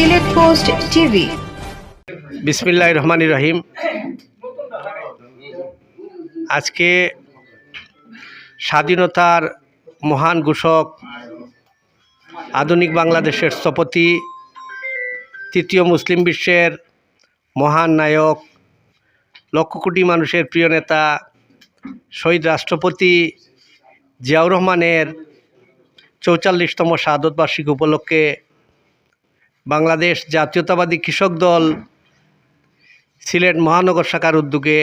Sylhet post TV. বিসমিল্লাহ রহমান রহিম। আজকে স্বাধীনতার মহান ঘোষক আধুনিক বাংলাদেশের স্থপতি, তৃতীয় মুসলিম বিশ্বের মহান নায়ক, লক্ষ কোটি মানুষের প্রিয় নেতা, শহীদ রাষ্ট্রপতি জিয়াউর রহমানের চৌচল্লিশতম শাহাদত উপলক্ষে বাংলাদেশ জাতীয়তাবাদী কৃষক দল সিলেট মহানগর শাখার উদ্যোগে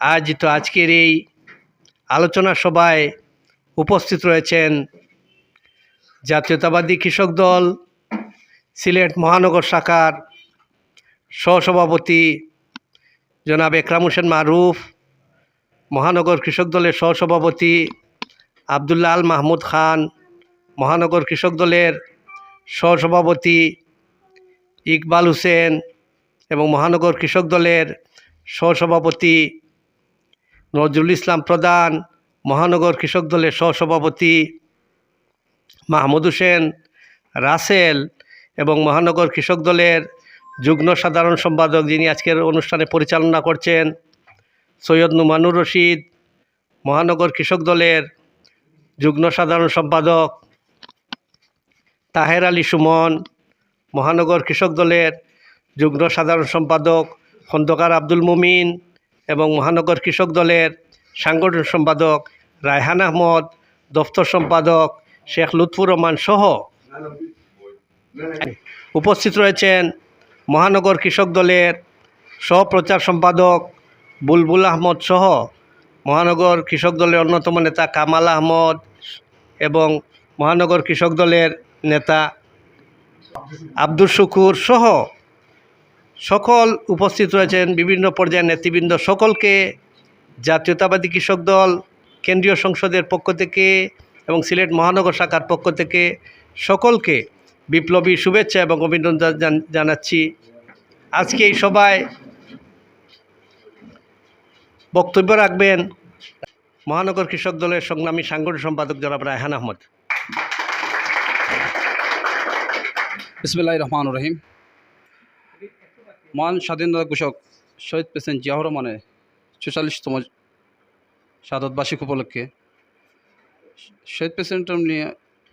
আয়োজিত আজকের এই আলোচনা সভায় উপস্থিত রয়েছেন জাতীয়তাবাদী কৃষক দল সিলেট মহানগর শাখার সহসভাপতি জনাব একরাম হোসেন মারুফ, মহানগর কৃষক দলের সহসভাপতি আবদুল্লাহ আল মাহমুদ খান, মহানগর কৃষক দলের সহসভাপতি ইকবাল হোসেন এবং মহানগর কৃষক দলের সহসভাপতি নজরুল ইসলাম প্রধান, মহানগর কৃষক দলের সহসভাপতি মাহমুদ হোসেন, রাসেল এবং মহানগর কৃষক দলের যুগ্ম সাধারণ সম্পাদক যিনি আজকের অনুষ্ঠানে পরিচালনা করছেন, সৈয়দ নুমানুর রশিদ, মহানগর কৃষক দলের যুগ্ম সাধারণ সম্পাদক তাহের আলী সুমন মহানগর কৃষক দলের যুগ্ম সাধারণ সম্পাদক খন্দকার আব্দুল মুমিন এবং মহানগর কৃষক দলের সাংগঠনিক সম্পাদক রায়হান আহমদ, দফতর সম্পাদক শেখ লুৎফুর রহমান সহ উপস্থিত রয়েছেন মহানগর কৃষক দলের সহপ্রচার সম্পাদক বুলবুল আহমদ সহ মহানগর কৃষক দলের অন্যতম নেতা কামাল আহমদ এবং মহানগর কৃষক দলের নেতা আব্দুল শুকুর সহ সকল উপস্থিত রয়েছেন বিভিন্ন পর্যায়ের নেতৃবৃন্দ। সকলকে জাতীয়তাবাদী কৃষক দল, কেন্দ্রীয় সংসদের পক্ষ থেকে এবং সিলেট মহানগর শাখার পক্ষ থেকে সকলকে বিপ্লবী শুভেচ্ছা এবং অভিনন্দন জানাচ্ছি। আজকে এই সভায় বক্তব্য রাখবেন মহানগর কৃষক দলের সংগ্রামী সাংগঠনিক সম্পাদক জনাব রায়হান আহমদ। বিসমুল্লাহ রহমান রহিম মহান স্বাধীনতা ঘোষক শহীদ প্রেসিডেন্ট জিয়াউর রহমানের চুয়াল্লিশতম শাহাদত বার্ষিক উপলক্ষে শহীদ প্রেসিডেন্ট নিয়ে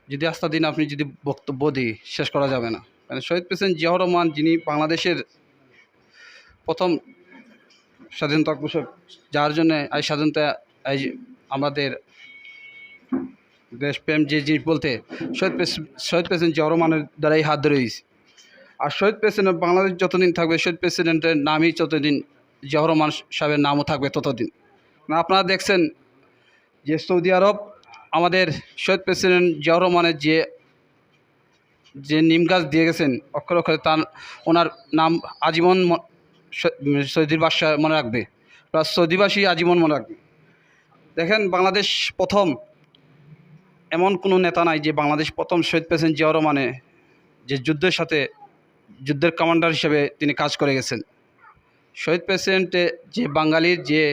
যদি আস্থা দিন, আপনি যদি বক্তব্য দিই, শেষ করা যাবে না। মানে শহীদ প্রেসিডেন্ট জিয়াউর রহমান, যিনি বাংলাদেশের প্রথম স্বাধীনতা ঘোষক, যার জন্য এই স্বাধীনতা আমাদের দেশপ্রেম যে জিনিস বলতে, শহীদ শহীদ প্রেসিডেন্ট রহমানের দ্বারাই হাত ধরে হয়েছে। আর শহীদ প্রেসিডেন্ট, বাংলাদেশ যতদিন থাকবে, শহীদ প্রেসিডেন্টের নামই যতদিন জিয়াউর রহমান সাহেবের নামও থাকবে ততদিন। না আপনারা দেখছেন যে সৌদি আরব, আমাদের শহীদ প্রেসিডেন্ট রহমানের যে যে নিম গাছ দিয়ে গেছেন, অক্ষর অক্ষরে তার, ওনার নাম আজীবন সৌদির বাদশাহ মনে রাখবে। প্লাস সৌদিবাসী আজীবন মনে রাখবে। দেখেন বাংলাদেশ প্রথম এমন কোনো নেতা নাই যে বাংলাদেশ প্রথম শহীদ প্রেসিডেন্ট জিয়াউর রহমানে, যে যুদ্ধের সাথে যুদ্ধের কমান্ডার হিসেবে তিনি কাজ করে গেছেন। শহীদ প্রেসিডেন্টে যে বাঙালির যে,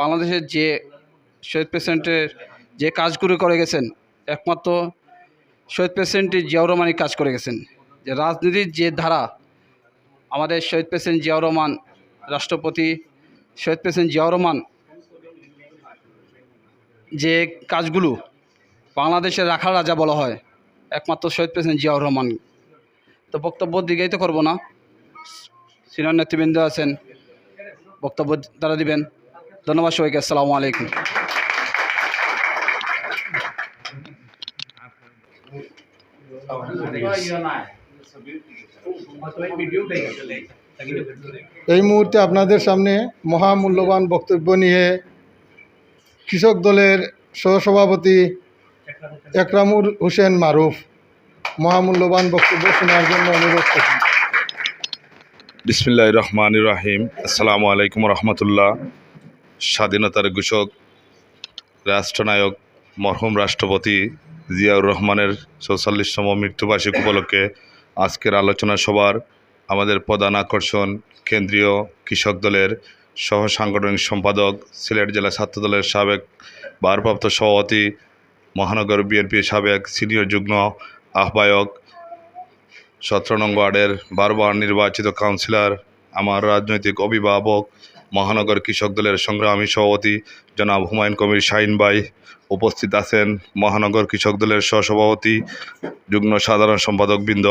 বাংলাদেশের যে শহীদ প্রেসিডেন্টের যে কাজগুলো করে গেছেন, একমাত্র শহীদ প্রেসিডেন্টই জিয়াউর রহমানই কাজ করে গেছেন। যে রাজনীতির যে ধারা, আমাদের শহীদ প্রেসিডেন্ট জিয়াউর রহমান, রাষ্ট্রপতি শহীদ প্রেসিডেন্ট জিয়াউর রহমান যে কাজগুলো বাংলাদেশের রাখার রাজা বলা হয়। একমাত্র শহীদ প্রেসিডেন্ট জিয়াউর রহমান। তো বক্তব্য দিকেই তো করব না। সিনিয়র নেতৃবৃন্দ আছেন, বক্তব্য তারা দিবেন। ধন্যবাদ সবাইকে, আসসালামু আলাইকুম। এই মুহূর্তে আপনাদের সামনে মহামূল্যবান বক্তব্য নিয়ে কৃষক দলের সহসভাপতি একরামুর হোসেন মারুফ, মহামূল্যবান বক্তব্য শোনার জন্য অনুরোধ করছি। বিসমিল্লাহ রহমান রাহিম। আসসালামু আলাইকুম রহমতুল্লাহ। স্বাধীনতার ঘোষক, রাষ্ট্রনায়ক, মরহুম রাষ্ট্রপতি জিয়াউর রহমানের চৌচল্লিশতম মৃত্যুবার্ষিক উপলক্ষে আজকের আলোচনা সভার আমাদের প্রধান আকর্ষণ কেন্দ্রীয় কৃষক দলের সহ সাংগঠনিক সম্পাদক, সিলেট জেলা ছাত্র দলের সাবেক ভারপ্রাপ্ত সভাপতি মহানগর বিএনপির সাবেক সিনিয়র যুগ্ম আহ্বায়ক, সতেরো নং ওয়ার্ডের বারবার নির্বাচিত কাউন্সিলর, আমার রাজনৈতিক অভিভাবক, মহানগর কৃষক দলের সংগ্রামী সভাপতি জনাব হুমায়ুন কবির শাহিন ভাই উপস্থিত আছেন। মহানগর কৃষক দলের সহসভাপতি, যুগ্ম সাধারণ সম্পাদক বৃন্দ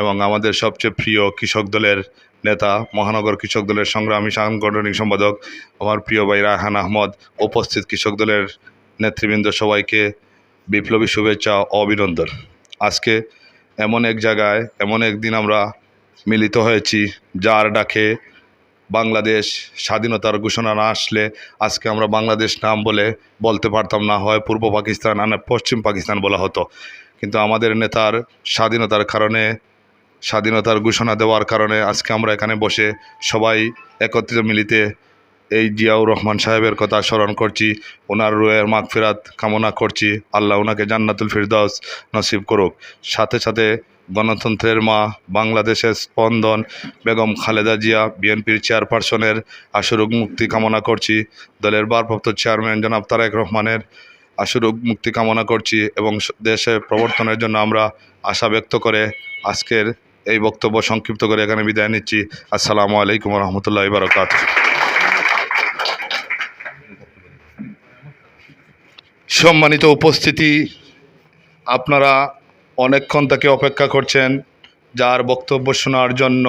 এবং আমাদের সবচেয়ে প্রিয় কৃষক দলের নেতা, মহানগর কৃষক দলের সংগ্রামী সাংগঠনিক সম্পাদক, আমার প্রিয় ভাই রায়হান আহমদ উপস্থিত কৃষক দলের নেতৃবৃন্দ সবাইকে বিপ্লবী শুভেচ্ছা অভিনন্দন। আজকে এমন এক জায়গায়, এমন একদিন আমরা মিলিত হয়েছি, যার ডাকে বাংলাদেশ স্বাধীনতার ঘোষণা না আসলে আজকে আমরা বাংলাদেশ নাম বলে বলতে পারতাম না, হয় পূর্ব পাকিস্তান আর পশ্চিম পাকিস্তান বলা হতো। কিন্তু আমাদের নেতার স্বাধীনতার কারণে, স্বাধীনতার ঘোষণা দেওয়ার কারণে আজকে আমরা এখানে বসে সবাই একত্রিত মিলিতে এই জিয়াউর রহমান সাহেবের কথা স্মরণ করছি, ওনার রুয়ের মাগফিরাত কামনা করছি। আল্লাহ ওনাকে জান্নাতুল ফিরদাউস নসিব করুক। সাথে সাথে গণতন্ত্রের মা, বাংলাদেশের স্পন্দন, বেগম খালেদা জিয়া, বিএনপির চেয়ারপারসনের আশুরোগ মুক্তি কামনা করছি। দলের ভারপ্রাপ্ত চেয়ারম্যান জনাব তারেক রহমানের আশুরোগ মুক্তি কামনা করছি এবং দেশে প্রবর্তনের জন্য আমরা আশা ব্যক্ত করে আজকের এই বক্তব্য সংক্ষিপ্ত করে এখানে বিদায় নিচ্ছি। আসসালামু আলাইকুম রহমতুল্লাহ বারকাত সম্মানিত উপস্থিতি, আপনারা অনেকক্ষণ তাকে অপেক্ষা করছেন যার বক্তব্য শোনার জন্য।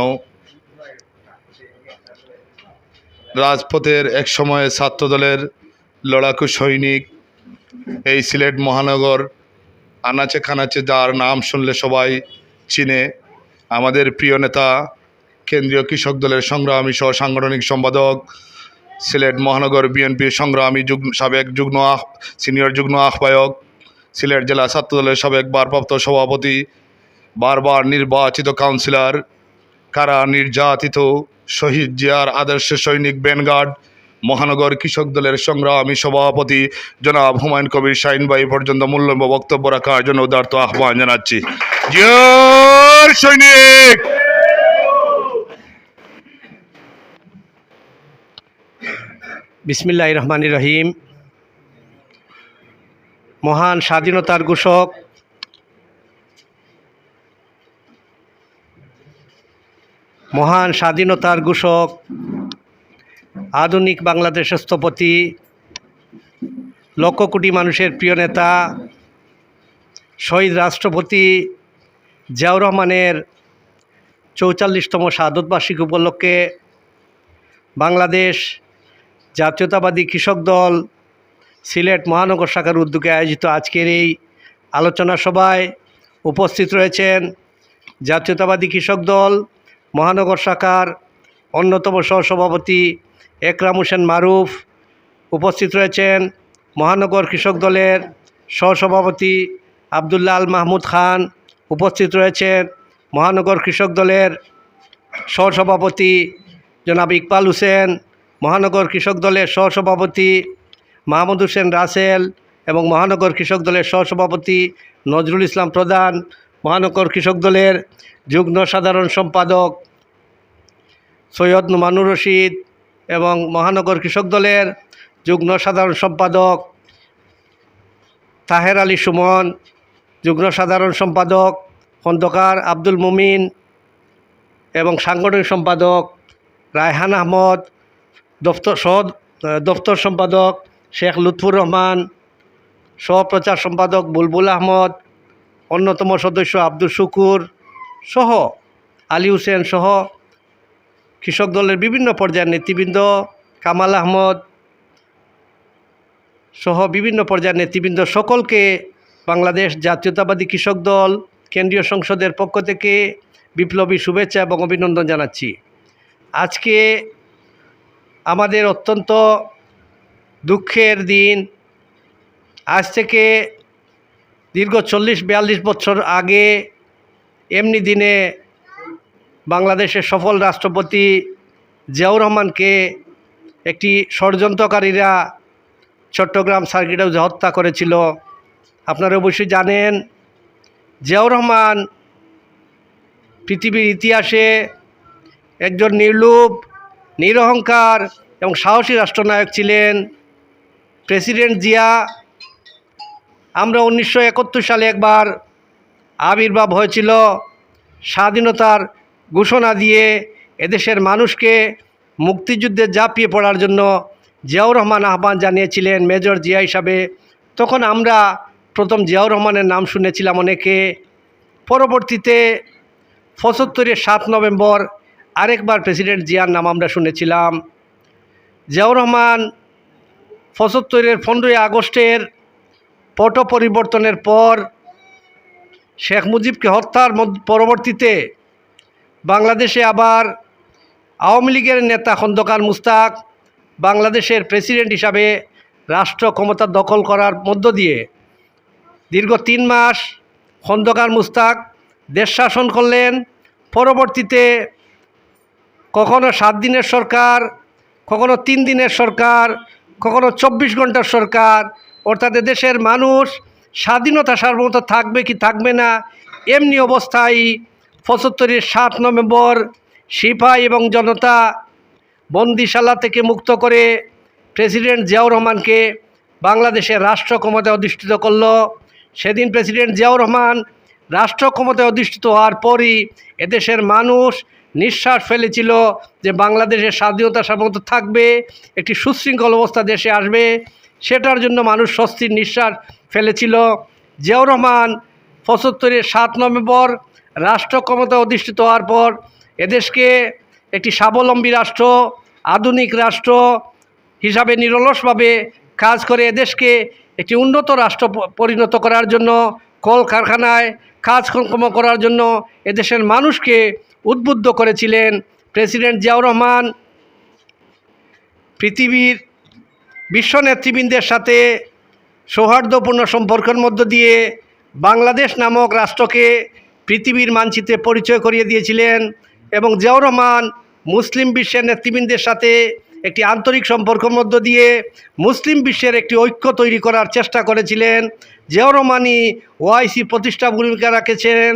রাজপথের এক সময়ে ছাত্রদলের লড়াকু সৈনিক এই সিলেট মহানগর, আনাচে খানাচে যার নাম শুনলে সবাই চিনে। আমাদের প্রিয় নেতা, কেন্দ্রীয় কৃষক দলের সংগ্রামী সহ সাংগঠনিক সম্পাদক সিলেট মহানগর বিএনপির সংগ্রামী যুগ্ম সাবেক যুগ্ম সিনিয়র যুগ্ম আহ্বায়ক, সিলেট জেলা ছাত্রদলের সাবেক ভারপ্রাপ্ত সভাপতি, বারবার নির্বাচিত কাউন্সিলর, কারা নির্যাতিত, শহীদ জিয়ার আদর্শ সৈনিক ব্যানগার্ড, মহানগর কৃষক দলের সংগ্রামী সভাপতি জনাব হুমায়ুন কবির শাহিন পর্যন্ত মূল্যবান বক্তব্য রাখার জন্য উদার্ত আহ্বান জানাচ্ছি। জিয়ার সৈনিক! বিসমিল্লাহ রহমান রহিম মহান স্বাধীনতার ঘোষক। মহান স্বাধীনতার ঘোষক। আধুনিক বাংলাদেশের স্থপতি। লক্ষ কোটি মানুষের প্রিয় নেতা। শহীদ রাষ্ট্রপতি জিয়াউর রহমানের চৌচল্লিশতম শাহাদত বার্ষিক উপলক্ষে বাংলাদেশ জাতীয়তাবাদী কৃষক দল, সিলেট মহানগর শাখার উদ্যোগে আয়োজিত আজকের এই আলোচনা সভায় উপস্থিত রয়েছেন জাতীয়তাবাদী কৃষক দল, মহানগর শাখার অন্যতম সহসভাপতি একরাম হোসেন মারুফ, উপস্থিত রয়েছেন মহানগর কৃষক দলের সহসভাপতি আবদুল্লাহ আল মাহমুদ খান, উপস্থিত রয়েছেন মহানগর কৃষক দলের সহসভাপতি জনাব ইকবাল হোসেন মহানগর কৃষক দলের সহসভাপতি মাহমুদ হোসেন রাসেল এবং মহানগর কৃষক দলের সহসভাপতি নজরুল ইসলাম প্রধান, মহানগর কৃষক দলের যুগ্ম সাধারণ সম্পাদক সৈয়দ নুমানুর রশিদ এবং মহানগর কৃষক দলের যুগ্ম সাধারণ সম্পাদক তাহের আলী সুমন, যুগ্ম সাধারণ সম্পাদক খন্দকার আব্দুল মুমিন এবং সাংগঠনিক সম্পাদক রায়হান আহমদ দফতর সহ দফতর সম্পাদক শেখ লুৎফুর রহমান, সহপ্রচার সম্পাদক বুলবুল আহমদ, অন্যতম সদস্য আব্দুল শুকুর সহ আলী হোসেন সহ কৃষক দলের বিভিন্ন পর্যায়ের নেতৃবৃন্দ কামাল আহমদ সহ বিভিন্ন পর্যায়ের নেতৃবৃন্দ সকলকে বাংলাদেশ জাতীয়তাবাদী কৃষক দল কেন্দ্রীয় সংসদের পক্ষ থেকে বিপ্লবী শুভেচ্ছা এবং অভিনন্দন জানাচ্ছি। আজকে আমাদের অত্যন্ত দুঃখের দিন। আজ থেকে দীর্ঘ চল্লিশ, বিয়াল্লিশ বছর আগে এমনি দিনে বাংলাদেশের সফল রাষ্ট্রপতি জিয়াউর রহমানকে একটি ষড়যন্ত্রকারীরা চট্টগ্রাম সার্কিট হাউসে হত্যা করেছিল। আপনারা অবশ্যই জানেন, জিয়াউর রহমান পৃথিবীর ইতিহাসে একজন নির্লুপ নিরহংকার এবং সাহসী রাষ্ট্রনায়ক ছিলেন প্রেসিডেন্ট জিয়া। আমরা উনিশশো একাত্তর সালে একবার আবির্ভাব হয়েছিল। স্বাধীনতার ঘোষণা দিয়ে এদেশের মানুষকে মুক্তিযুদ্ধে ঝাঁপিয়ে পড়ার জন্য জিয়াউর রহমান আহ্বান জানিয়েছিলেন মেজর জিয়া হিসাবে। তখন আমরা প্রথম জিয়াউর রহমানের নাম শুনেছিলাম অনেকে। পরবর্তীতে পঁচাত্তরের সাত নভেম্বর আরেকবার প্রেসিডেন্ট জিয়ার নাম আমরা শুনেছিলাম। জিয়াউর রহমান পঁচাত্তরের পনেরোই আগস্টের পট পরিবর্তনের পর শেখ মুজিবকে হত্যার পরবর্তীতে বাংলাদেশে আবার আওয়ামী লীগের নেতা খন্দকার মুস্তাক বাংলাদেশের প্রেসিডেন্ট হিসাবে রাষ্ট্র ক্ষমতা দখল করার মধ্য দিয়ে দীর্ঘ তিন মাস খন্দকার মুস্তাক দেশ শাসন করলেন। পরবর্তীতে কখনো সাত দিনের সরকার, কখনো তিন দিনের সরকার, কখনো চব্বিশ ঘণ্টার সরকার, অর্থাৎ দেশের মানুষ স্বাধীনতা, সার্বভৌমত্ব থাকবে কি থাকবে না, এমনি অবস্থায় পঁচাত্তরের সাত নভেম্বর সিপাই এবং জনতা বন্দিশালা থেকে মুক্ত করে প্রেসিডেন্ট জিয়াউর রহমানকে বাংলাদেশের রাষ্ট্র ক্ষমতায় অধিষ্ঠিত করল। সেদিন প্রেসিডেন্ট জিয়াউর রহমান রাষ্ট্র ক্ষমতায় অধিষ্ঠিত হওয়ার পরই এদেশের মানুষ নিঃশ্বাস ফেলেছিল যে বাংলাদেশের স্বাধীনতা সার্বভৌমত্ব থাকবে, একটি সুশৃঙ্খল অবস্থা দেশে আসবে। সেটার জন্য মানুষ স্বস্তির নিঃশ্বাস ফেলেছিল। জিয়াউর রহমান পঁচাত্তরের সাত নভেম্বর রাষ্ট্র ক্ষমতা অধিষ্ঠিত হওয়ার পর এদেশকে একটি স্বাবলম্বী রাষ্ট্র, আধুনিক রাষ্ট্র হিসাবে নিরলসভাবে কাজ করে এদেশকে একটি উন্নত রাষ্ট্র পরিণত করার জন্য, কলকারখানায় কাজকর্ম করার জন্য এদেশের মানুষকে উদ্বুদ্ধ করেছিলেন প্রেসিডেন্ট জিয়াউর রহমান। পৃথিবীর বিশ্ব নেতৃবৃন্দের সাথে সৌহার্দ্যপূর্ণ সম্পর্কের মধ্য দিয়ে বাংলাদেশ নামক রাষ্ট্রকে পৃথিবীর মানচিত্রে পরিচয় করিয়ে দিয়েছিলেন এবং জিয়াউর রহমান মুসলিম বিশ্বের নেতৃবৃন্দের সাথে একটি আন্তরিক সম্পর্কের মধ্য দিয়ে মুসলিম বিশ্বের একটি ঐক্য তৈরি করার চেষ্টা করেছিলেন। জিয়াউর রহমানই ওআইসি প্রতিষ্ঠা ভূমিকা রেখেছেন,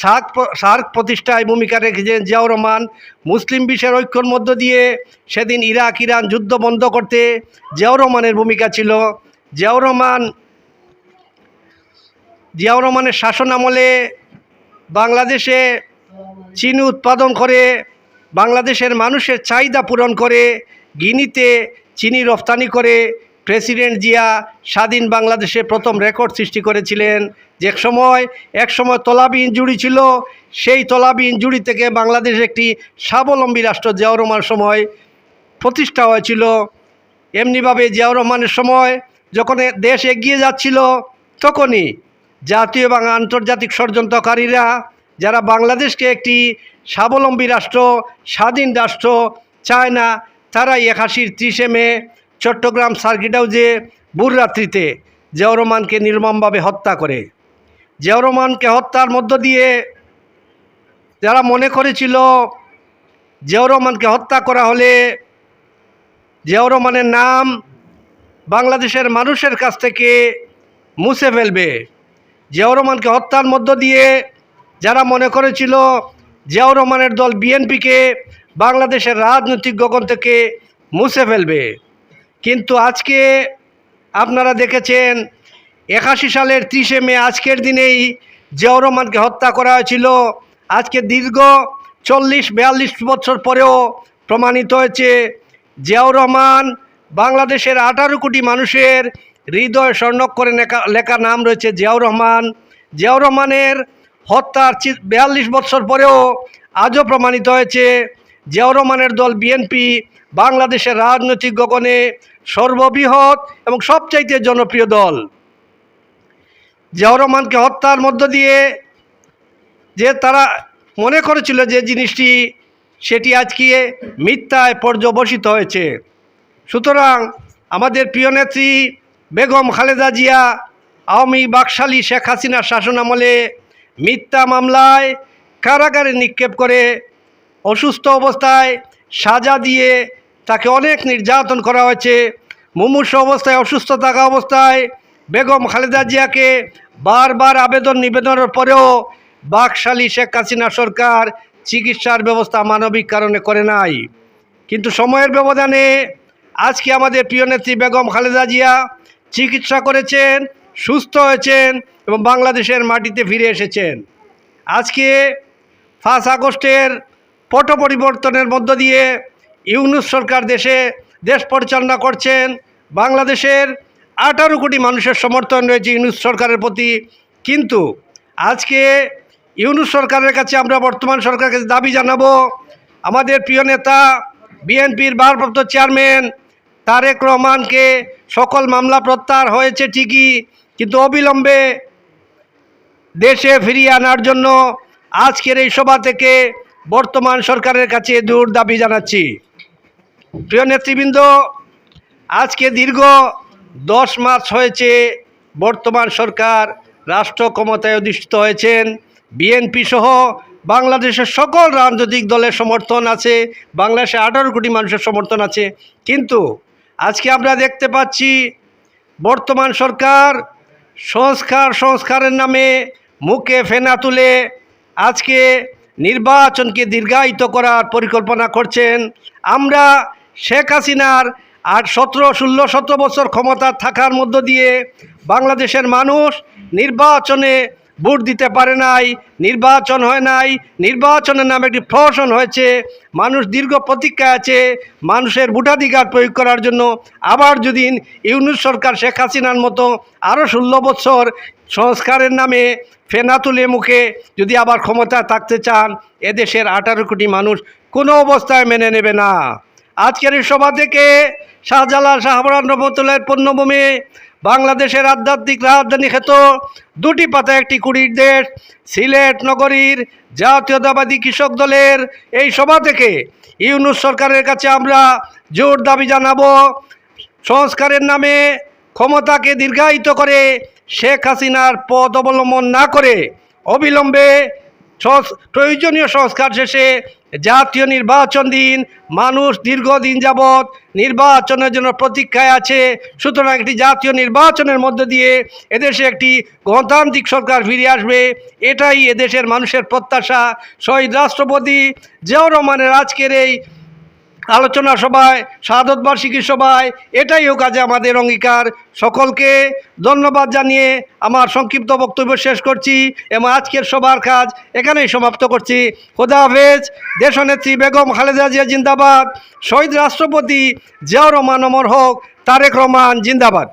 সার্ক সার্ক প্রতিষ্ঠায় ভূমিকা রেখেছেন জিয়াউর রহমান। মুসলিম বিশ্বের ঐক্যর মধ্য দিয়ে সেদিন ইরাক, ইরান যুদ্ধ বন্ধ করতে জিয়াউর রহমানের ভূমিকা ছিল। জিয়াউর রহমান, জিয়াউর রহমানের শাসন আমলে বাংলাদেশে চিনি উৎপাদন করে, বাংলাদেশের মানুষের চাহিদা পূরণ করে, গিনিতে চিনি রফতানি করে প্রেসিডেন্ট জিয়া স্বাধীন বাংলাদেশে প্রথম রেকর্ড সৃষ্টি করেছিলেন। যে সময়, এক সময় তলাবি জুড়ি ছিল, সেই তলাবি জুড়ি থেকে বাংলাদেশ একটি স্বাবলম্বী রাষ্ট্র জিয়াউর রহমানের সময় প্রতিষ্ঠা হয়েছিল। এমনিভাবে জিয়াউর রহমানের সময় যখন দেশ এগিয়ে যাচ্ছিল, তখনই জাতীয় এবং আন্তর্জাতিক ষড়যন্ত্রকারীরা, যারা বাংলাদেশকে একটি স্বাবলম্বী রাষ্ট্র, স্বাধীন রাষ্ট্র চায় না, তারাই একাশির ত্রিশে মে চট্টগ্রাম সার্কিট হাউসে জিয়াউর রহমানকে নির্মমভাবে হত্যা করে। জিয়াউর হত্যার মধ্য দিয়ে যারা মনে করেছিল জিয়াউর রহমানকে হত্যা করা হলে জিয়াউর নাম বাংলাদেশের মানুষের কাছ থেকে মুছে ফেলবে। জিয়াউর হত্যার মধ্য দিয়ে যারা মনে করেছিল জিয়াউর রহমানের দল বিএনপিকে বাংলাদেশের রাজনৈতিক গগন থেকে মুছে ফেলবে। কিন্তু আজকে আপনারা দেখেছেন, একাশি সালের ত্রিশে মে আজকের দিনেই জিয়াউর রহমানকে হত্যা করা হয়েছিল। আজকে দীর্ঘ চল্লিশ, বিয়াল্লিশ বছর পরেও প্রমাণিত হয়েছে, জিয়াউর রহমান বাংলাদেশের আঠারো কোটি মানুষের হৃদয় স্বর্ণক্ষরে লেখা নাম রয়েছে জিয়াউর রহমান। জিয়াউর রহমানের হত্যার বিয়াল্লিশ বছর পরেও আজও প্রমাণিত হয়েছে, জিয়াউর রহমানের দল বিএনপি বাংলাদেশের রাজনৈতিক গগনে সর্ববৃহৎ এবং সবচাইতে জনপ্রিয় দল। জিয়াউর রহমানকে হত্যার মধ্য দিয়ে যে তারা মনে করেছিল যে জিনিসটি, সেটি আজকে মিথ্যায় পর্যবসিত হয়েছে। সুতরাং আমাদের প্রিয় নেত্রী বেগম খালেদা জিয়া, আওয়ামী বাকশালী শেখ হাসিনার শাসনামলে মিথ্যা মামলায় কারাগারে নিক্ষেপ করে অসুস্থ অবস্থায় সাজা দিয়ে তাকে অনেক নির্যাতন করা হয়েছে। মুমূর্ষ অবস্থায়, অসুস্থ থাকা অবস্থায় বেগম খালেদা জিয়াকে বারবার আবেদন নিবেদনের পরেও বাকশালী শেখ হাসিনা সরকার চিকিৎসার ব্যবস্থা মানবিক কারণে করে নাই। কিন্তু সময়ের ব্যবধানে আজকে আমাদের প্রিয় নেত্রী বেগম খালেদা জিয়া চিকিৎসা করেছেন, সুস্থ হয়েছেন এবং বাংলাদেশের মাটিতে ফিরে এসেছেন। আজকে ফার্স্ট আগস্টের পট পরিবর্তনের মধ্য দিয়ে ইউনুস সরকার দেশে দেশ পরিচালনা করছেন। বাংলাদেশের আঠারো কোটি মানুষের সমর্থন রয়েছে ইউনুস সরকারের প্রতি। কিন্তু আজকে ইউনুস সরকারের কাছে আমরা বর্তমান সরকারের কাছে দাবি জানাব, আমাদের প্রিয় নেতা, বিএনপির ভারপ্রাপ্ত চেয়ারম্যান তারেক রহমানকে সকল মামলা প্রত্যাহার হয়েছে ঠিকই, কিন্তু অবিলম্বে দেশে ফিরিয়ে আনার জন্য আজকের এই সভা থেকে বর্তমান সরকারের কাছে দূর দাবি জানাচ্ছি। প্রিয় নেতৃবৃন্দ, আজকে দীর্ঘ দশ মাস হয়েছে বর্তমান সরকার রাষ্ট্র ক্ষমতায় অধিষ্ঠিত হয়েছেন। বিএনপি সহ বাংলাদেশের সকল রাজনৈতিক দলের সমর্থন আছে বাংলাদেশে আঠারো কোটি মানুষের সমর্থন আছে। কিন্তু আজকে আমরা দেখতে পাচ্ছি বর্তমান সরকার সংস্কার, সংস্কারের নামে মুখে ফেনা তুলে আজকে নির্বাচনকে দীর্ঘায়িত করার পরিকল্পনা করছেন। আমরা শেখ হাসিনার আট সতেরো, ষোলো, সতেরো বছর ক্ষমতা থাকার মধ্য দিয়ে বাংলাদেশের মানুষ নির্বাচনে ভোট দিতে পারে নাই, নির্বাচন হয় নাই, নির্বাচনের নামে একটি প্রহসন হয়েছে, মানুষ দীর্ঘ প্রতীক্ষায় আছে, মানুষের ভোটাধিকার প্রয়োগ করার জন্য আবার যদি ইউনুস সরকার শেখ হাসিনার মতো আরও ষোলো বছর সংস্কারের নামে ফেনা তুলে মুখে যদি আবার ক্ষমতায় থাকতে চান, এদেশের আঠারো কোটি মানুষ কোনো অবস্থায় মেনে নেবে না। আজকের এই সভা থেকে শাহজালাল শাহবরান রহমতুল্লাহের পণ্যভূমি, বাংলাদেশের আধ্যাত্মিক রাজধানী খেত দুটি পাতা, একটি কুড়ির দেশ, সিলেট নগরীর জাতীয়তাবাদী কৃষক দলের এই সভা থেকে ইউনুস সরকারের কাছে আমরা জোর দাবি জানাব। সংস্কারের নামে ক্ষমতাকে দীর্ঘায়িত করে শেখ হাসিনার পদ অবলম্বন না করে অবিলম্বে প্রয়োজনীয় সংস্কার শেষে জাতীয় নির্বাচন দিন, মানুষ দীর্ঘদিন যাবৎ নির্বাচনের জন্য প্রতীক্ষায় আছে। সুতরাং একটি জাতীয় নির্বাচনের মধ্য দিয়ে এদেশে একটি গণতান্ত্রিক সরকার ফিরে আসবে। এটাই এদেশের মানুষের প্রত্যাশা। শহীদ রাষ্ট্রপতি জিয়াউর রহমানের আজকের এই আলোচনা সভায় শাহাদত বার্ষিকী সভায়, এটাই হোক আজ আমাদের অঙ্গীকার। সকলকে ধন্যবাদ জানিয়ে আমার সংক্ষিপ্ত বক্তব্য শেষ করছি এবং আজকের সবার কাজ এখানেই সমাপ্ত করছি। খোদা হাফেজ। দেশনেত্রী বেগম খালেদা জিয়া জিন্দাবাদ। শহীদ রাষ্ট্রপতি জিয়াউর রহমান অমর হোক, তারেক রহমান জিন্দাবাদ।